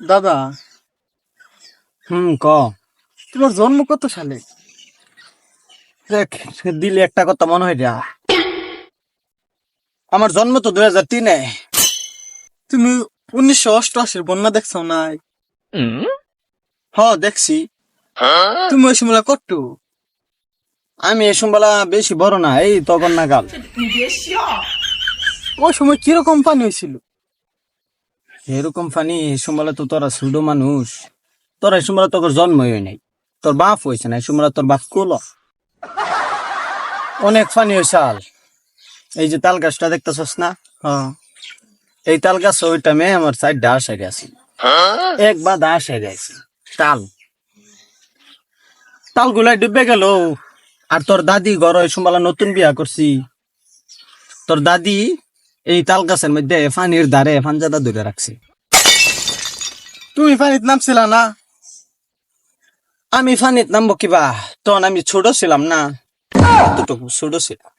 দাদা হুম ক। তোমার জন্ম কত সালে? দেখ দিলে একটা কথা মনে হয় যা। আমার জন্ম তো দুই হাজার তিনে। তুমি উনিশশো অষ্টআশির বন্যা দেখছ নাই? হ দেখছি। তুমি ওই সময় কট্টু? আমি এ সম্বালা বেশি বড় না এই তখন নাগাল। ওই সময় কীরকম পানি হয়েছিল? এরকম ফানি এই সম্বালা তো তোরা ছোট মানুষ। তোরা এই সম্বালা তোর জন্ম হয় নাই তোর বাপ হয়েছে না এই সম্বালা তোর বাপ কুল। অনেক ফানি হয়েছে আল এই যে তাল গাছটা দেখতেছস না? হ্যাঁ। এই তাল গাছ ওই টাইমে আমার সাইড ডাস সাইডে গেছে এক বা দা সাইডে আছে তাল। তাল গুলাই ডুবে গেল। আর তোর দাদি ঘর ওই সম্বালা নতুন বিয়া করছি। তোর দাদি এই তাল গাছের মধ্যে ফানির ধারে ফানজাদা ধরে রাখছি। তুমি পানিতে নামছিলা না? আমি ফানিত নামবো কিবা? তখন আমি ছোট ছিলাম না। ছোট ছিলাম।